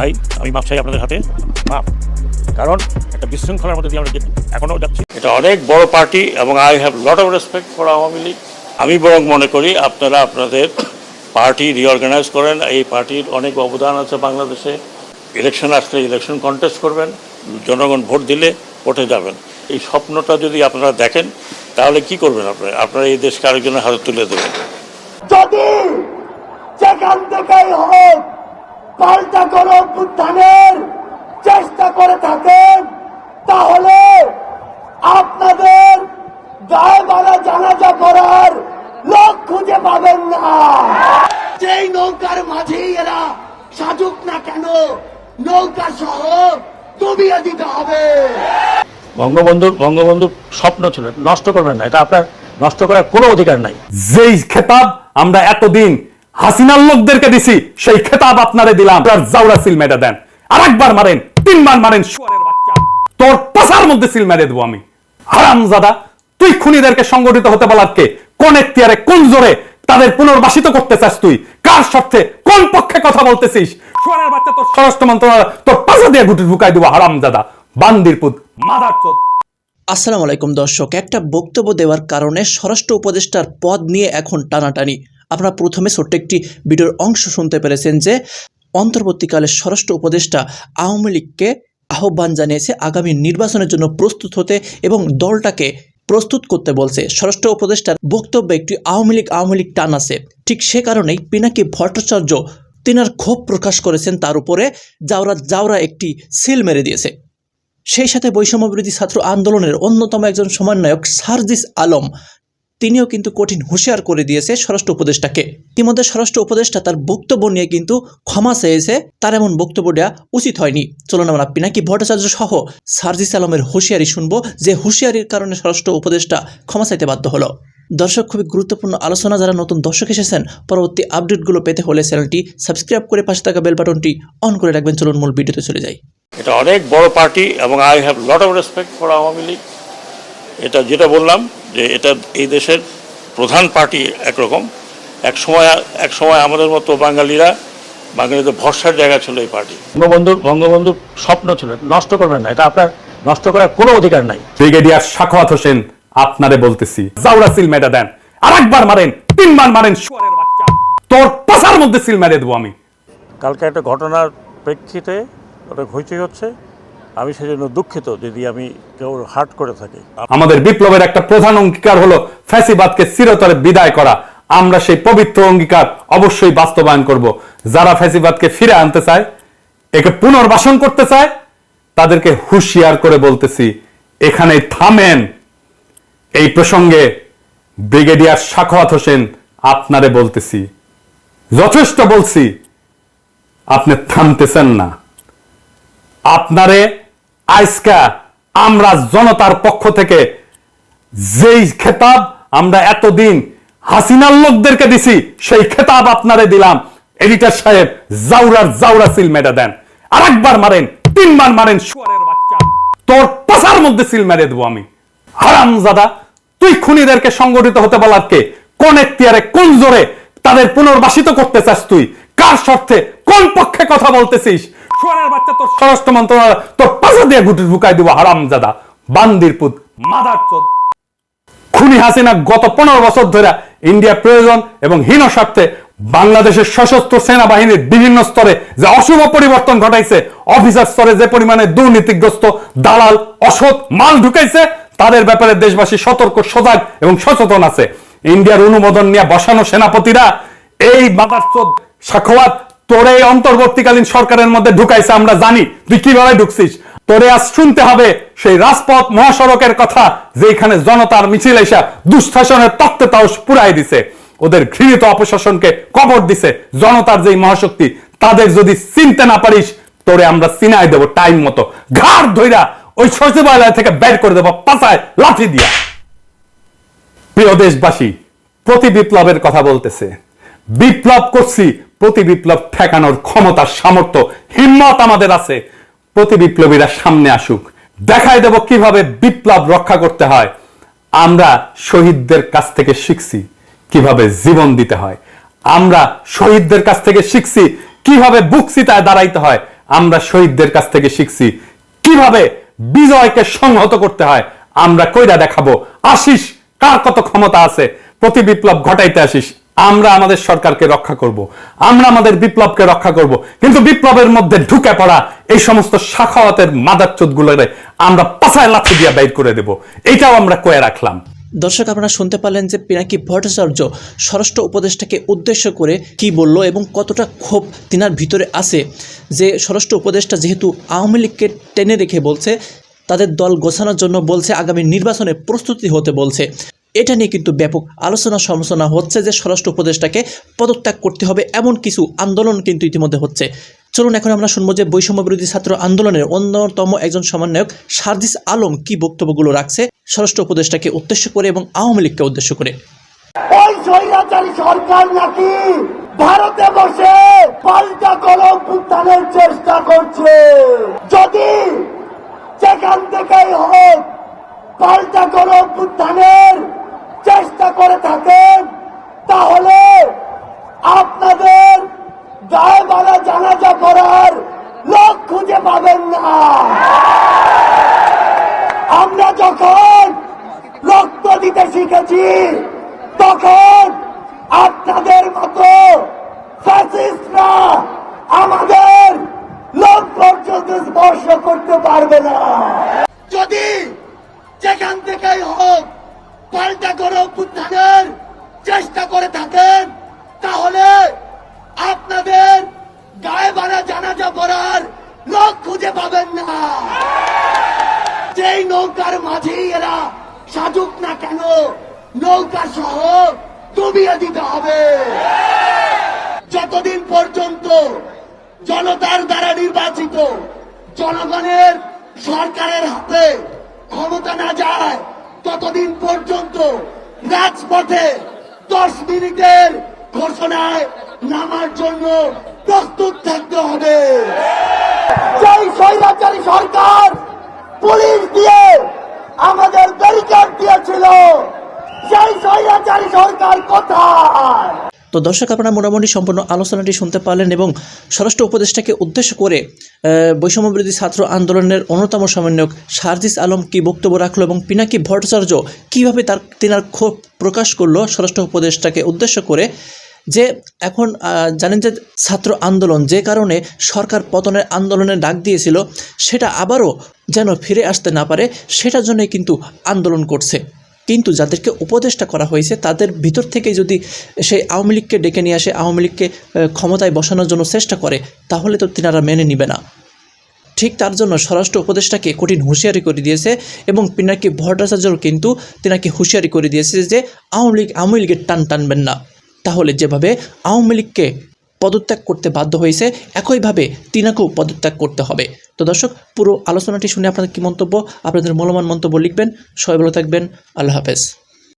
ভাই আমি মাপ চাই আপনাদের হাতে। মাপ। কারণ একটা বিশৃঙ্খলার মধ্যে দিয়ে আমরা যে- এখনও যাচ্ছি। এটা অনেক বড় পার্টি এবং I have lot of respect for Awami League. আমি বরং মনে করি আপনারা আপনাদের পার্টি রিঅর্গানাইজ করেন। এই পার্টির অনেক অবদান আছে বাংলাদেশে। ইলেকশন আসলে ইলেকশন কন্টেস্ট করবেন। জনগণ ভোট দিলে ভোটে যাবেন। এই স্বপ্নটা যদি আপনারা দেখেন তাহলে কি করবেন আপনারা আপনারা এই দেশকে আরেকজনের হাতে তুলে দেবেন। যদি যেখান থেকেই হোক পাল্টা কোনো অভ্যুত্থানের চেষ্টা করে থাকেন তাহলে আপনাদের গায়ে মারা জানাজা করার লোক খুঁজে পাবেন না। যেই নৌকার মাঝেই এরা সাজুক না কেন নৌকা সহ ডুবিয়ে দিতে হবে। বঙ্গবন্ধুর বঙ্গবন্ধুর স্বপ্ন ছিল নষ্ট করবেন না এটা আপনার নষ্ট করার কোনো অধিকার নাই। যেই খেতাব আমরা এতদিন হাসিনার লোকদেরকে দিছি, সেই খেতাব আপনারে দিলাম। আর জাউরা সিল মেরে দেন। আর একবার মারেন, তিনবার মারেন, শুয়ারের বাচ্চা। তোর পাশার মধ্যে সিল মেরে দেবো আমি। হারামজাদা, তুই খুনিদেরকে সংগঠিত হতে বলার কে কোন এখতিয়ারে, কোন জোরে তাদের পুনর্বাসিত করতে চাস তুই? কার স্বার্থে, কোন পক্ষে কথা বলতেছিস? শুয়ারের বাচ্চা তোর স্বরাষ্ট্র মন্ত্রণালয়, তোর পাশা দিয়ে গুটি ঢুকাই দেবো, হারামজাদা। বান্দির পুত মাদার চোদ। আসসালামু আলাইকুম দর্শক, একটা বক্তব্য দেওয়ার কারণে স্বরাষ্ট্র উপদেষ্টার পদ নিয়ে এখন টানাটানি। আপনারা প্রথমে ছোট্ট একটি ভিডিওর অংশ শুনতে পেরেছেন যে অন্তর্বর্তীকালে স্বরাষ্ট্র উপদেষ্টা আওয়ামী লীগকে আহ্বান জানিয়েছে আগামী নির্বাচনের জন্য প্রস্তুত হতে এবং দলটাকে প্রস্তুত করতে বলছে। স্বরাষ্ট্র উপদেষ্টার বক্তব্যে একটি আওয়ামী লীগ আওয়ামী লীগ টান আছে। ঠিক সে কারণেই পিনাকি ভট্টাচার্য তিনার ক্ষোভ প্রকাশ করেছেন তার উপরে। জাওরা জাওরা একটি সিল মেরে দিয়েছে। সেই সাথে বৈষম্য বিরোধী ছাত্র আন্দোলনের অন্যতম একজন সমন্বয়ক সার্জিস আলম তিনিও কিন্তু কঠিন হুঁশিয়ার করে দিয়েছে স্বরাষ্ট্র উপদেষ্টাকে। ইতিমধ্যে স্বরাষ্ট্র উপদেষ্টা তার বক্তব্য নিয়ে কিন্তু ক্ষমা চেয়েছে। তার এমন বক্তব্য দেওয়া উচিত হয়নি। চলুন আমরা পিনাকি ভট্টাচার্য সহ সার্জিস আলমের হুঁশিয়ারি শুনব, যে হুঁশিয়ারির কারণে স্বরাষ্ট্র উপদেষ্টা ক্ষমা চাইতে বাধ্য হলো। দর্শক, খুবই গুরুত্বপূর্ণ আলোচনা, যারা নতুন দর্শক এসেছেন, পরবর্তী আপডেটগুলো পেতে হলে চ্যানেলটি সাবস্ক্রাইব করে পাশে থাকা বেল বাটনটি অন করে রাখবেন। চলুন মূল ভিডিওতে চলে যাই। এটা অনেক বড় পার্টি এবং I have lot of respect for Awami League. এটা যেটা বললাম যে এটা এই দেশের প্রধান পার্টি একরকম। এক সময় এক সময় আমাদের মতো বাঙালিরা বাঙালিদের ভরসার জায়গা ছিল এই পার্টি। বঙ্গবন্ধুর বঙ্গবন্ধুর স্বপ্ন ছিল নষ্ট করবেন না এটা আপনার নষ্ট করার কোনো অধিকার নাই। ব্রিগেডিয়ার সাখাওয়াত হোসেন আপনারে বলতেছি জাউরা সিল মেরে দেন আরেকবার মারেন তিনবার মারেন শুয়ারের বাচ্চা। তোর পাশার মধ্যে সিল মেরে দেবো আমি। কালকে একটা ঘটনার প্রেক্ষিতে ওটা হইচই হচ্ছে। আমি সেজন্য দুঃখিত যদি আমি কেউ হার্ট করে থাকি। আমাদের বিপ্লবের একটা প্রধান অঙ্গীকার হলো ফ্যাসিবাদকে চিরতরে বিদায় করা। আমরা সেই পবিত্র অঙ্গীকার অবশ্যই বাস্তবায়ন করব। যারা ফ্যাসিবাদকে ফিরে আনতে চায়, একে পুনর্বাসন করতে চায়, তাদেরকে হুঁশিয়ার করে বলতেছি, এখানে থামেন। এই প্রসঙ্গে ব্রিগেডিয়ার সাখাওয়াত হোসেন আপনারে বলতেছি, যথেষ্ট বলছি, আপনি থামতেছেন না। আপনারে আজকা আমরা জনতার পক্ষ থেকে যেই খেতাব আমরা এতদিন হাসিনার লোকদেরকে দিছি, সেই খেতাব আপনারে দিলাম। এডিটার সাহেব, জাউরার জাউরা সিল মেরে দেন। আর একবার মারেন, তিনবার মারেন, শুয়ারের বাচ্চা। তোর পাশার মধ্যে সিল মেরে দেবো আমি। হারামজাদা, তুই খুনিদেরকে সংগঠিত হতে বলার কে? কোন এখতিয়ারে, কোন জোরে তাদের পুনর্বাসিত করতে চাস তুই? কার স্বার্থে কোন পক্ষে কথা বলতেছিস? শুয়ারের বাচ্চা তোর স্বরাষ্ট্র মন্ত্রণালয় তোর পাশা দিয়ে গুটি ঢুকাই দিব হারামজাদা। বান্দির পুত, মাদার চোদ। খুনি হাসিনা গত পনেরো বছর ধরে ইন্ডিয়া প্রয়োজন এবং হীন স্বার্থে বাংলাদেশের সশস্ত্র সেনাবাহিনীর বিভিন্ন স্তরে যে অশুভ পরিবর্তন ঘটাইছে, অফিসার স্তরে যে পরিমাণে দুর্নীতিগ্রস্ত, দালাল, অসৎ মাল ঢুকাইছে, তাদের ব্যাপারে দেশবাসী সতর্ক, সজাগ এবং সচেতন আছে। ইন্ডিয়ার অনুমোদন নিয়ে বসানো সেনাপতিরা এই বাদারচোদ সাখওয়াত তোর এই অন্তর্বর্তীকালীন সরকারের মধ্যে ঢুকাইছে, আমরা জানি। তুই কীভাবে ঢুকছিস? তোরে আজ শুনতে হবে সেই রাজপথ মহাসড়কের কথা যেখানে জনতার মিছিল এসা দুঃশাসনের তত্ত্বে তাও পুরাই দিছে। ওদের ঘৃণিত অপশাসনকে কবর দিছে জনতার যেই মহাশক্তি। তাদের যদি চিনতে না পারিস, তোরে আমরা চিনাই দেবো টাইম মতো। ঘাড় ধইরা ওই সচিবালয় থেকে বের করে দেবো পাশায় লাঠি দিয়া। প্রিয় দেশবাসী, প্রতি বিপ্লবের কথা বলতেছে। বিপ্লব করছি প্রতি বিপ্লব ঠেকানোর ক্ষমতা সামর্থ্য, হিম্মত আমাদের আছে। প্রতি বিপ্লবীরা সামনে আসুক। দেখাই দেব কীভাবে বিপ্লব রক্ষা করতে হয়। আমরা শহীদদের কাছ থেকে শিখছি কীভাবে জীবন দিতে হয়। আমরা শহীদদের কাছ থেকে শিখছি কীভাবে বুকসিতায় দাঁড়াইতে হয়। আমরা শহীদদের কাছ থেকে শিখছি কীভাবে বিজয়কে সংহত করতে হয়। আমরা কইরা দেখাবো, আসিস, কার কত ক্ষমতা আছে? প্রতি বিপ্লব ঘটাইতে আসিস। আমরা আমাদের সরকারকে রক্ষা করব। আমরা আমাদের বিপ্লবকে রক্ষা করব। কিন্তু বিপ্লবের মধ্যে ঢুকে পড়া এই সমস্ত শাখাওয়াতের মাদারচোদ গুলোরে আমরা পাশায় লাথি দিয়ে বাইর করে দেব। এটাও আমরা কয়ে রাখলাম। দর্শক, আপনারা শুনতে পারলেন যে পিনাকি ভট্টাচার্য স্বরাষ্ট্র উপদেষ্টাকে উদ্দেশ্য করে কি বলল এবং কতটা ক্ষোভ তিনার ভিতরে আছে। যে স্বরাষ্ট্র উপদেষ্টা যেহেতু আওয়ামী লীগকে টেনে রেখে বলছে, তাদের দল গোছানোর জন্য বলছে, আগামী নির্বাচনে প্রস্তুতি হতে বলছে। এটা নিয়ে কিন্তু ব্যাপক আলোচনা সমালোচনা হচ্ছে যে স্বরাষ্ট্র উপদেষ্টাকে পদত্যাগ করতে হবে এমন কিছু আন্দোলন কিন্তু ইতিমধ্যে হচ্ছে। চলুন এখন আমরা শুনব যে বৈষম্য বিরোধী ছাত্র আন্দোলনের অন্যতম একজন সমন্বয়ক সার্জিস আলম কি বক্তব্যগুলো রাখছে স্বরাষ্ট্র উপদেষ্টাকে উদ্দেশ্য করে এবং আওয়ামী লীগকে উদ্দেশ্য করে। সরকার নাকি ভারতে বসে পাল্টা কলম চেষ্টা করছে যদি যেখান থেকেই হোক পাল্টা কলম উত্থানের চেষ্টা করে থাকেন তাহলে আপনাদের গায়ে মারা জানাজা করার লোক খুঁজে পাবেন না আমরা যখন রক্ত দিতে শিখেছি তখন আপনাদের মতো আমাদের লোক পর্যন্ত স্পর্শ করতে পারবে না যদি যেখান থেকেই হোক পাল্টা করে অভ্যুত্থানের চেষ্টা করে থাকেন তাহলে আপনাদের গায়ে বাড়া জানাজা করার লোক খুঁজে পাবেন না যেই নৌকার মাঝেই এরা সাজুক না কেন? নৌকা সহ ডুবিয়ে দিতে হবে। যতদিন পর্যন্ত জনতার দ্বারা নির্বাচিত জনগণের সরকারের হাতে ক্ষমতা না যায়, ততদিন পর্যন্ত রাজপথে দশ মিনিটের ঘোষণায় নামার জন্য প্রস্তুত থাকতে হবে। যেই স্বৈরাচারী সরকার! পুলিশ দিয়ে আমাদের ব্যারিকেড দিয়েছিল। সেই স্বৈরাচারী সরকার কোথায়? তো দর্শক আপনারা মোটামুটি সম্পূর্ণ আলোচনাটি শুনতে পারলেন এবং স্বরাষ্ট্র উপদেষ্টাকে উদ্দেশ্য করে আহ, বৈষম্য বিরোধী ছাত্র আন্দোলনের অন্যতম সমন্বয়ক সার্জিস আলম কি বক্তব্য রাখল এবং পিনাকি ভট্টাচার্য কীভাবে তার তিনার ক্ষোভ প্রকাশ করল স্বরাষ্ট্র উপদেষ্টাকে উদ্দেশ্য করে যে এখন জানেন যে ছাত্র আন্দোলন যে কারণে সরকার পতনের আন্দোলনের ডাক দিয়েছিল সেটা আবারও যেন ফিরে আসতে না পারে, সেটার জন্যই কিন্তু আন্দোলন করছে। কিন্তু যাদেরকে উপদেষ্টা করা হয়েছে, তাদের ভিতর থেকে যদি সেই আওয়ামী লীগকে ডেকে নিয়ে আসে, আওয়ামী লীগকে ক্ষমতায় বসানোর জন্য চেষ্টা করে, তাহলে তো তিনারা মেনে নিবে না। ঠিক তার জন্য স্বরাষ্ট্র উপদেষ্টাকে কঠিন হুঁশিয়ারি করে দিয়েছে এবং পিনাকি ভট্টাচার্যর কিন্তু তিনাকে হুঁশিয়ারি করে দিয়েছে যে আওয়ামী লীগ, আওয়ামী লীগের টান টানবেন না। তাহলে যেভাবে আওয়ামী লীগকে পদত্যাগ করতে বাধ্য হয়েছে। একইভাবে তিনাকেও পদত্যাগ করতে হবে। তো দর্শক, পুরো আলোচনাটি শুনে আপনাদের কী মন্তব্য? আপনাদের মূল্যবান মন্তব্য লিখবেন। সবাই ভালো থাকবেন। আল্লাহ হাফেজ।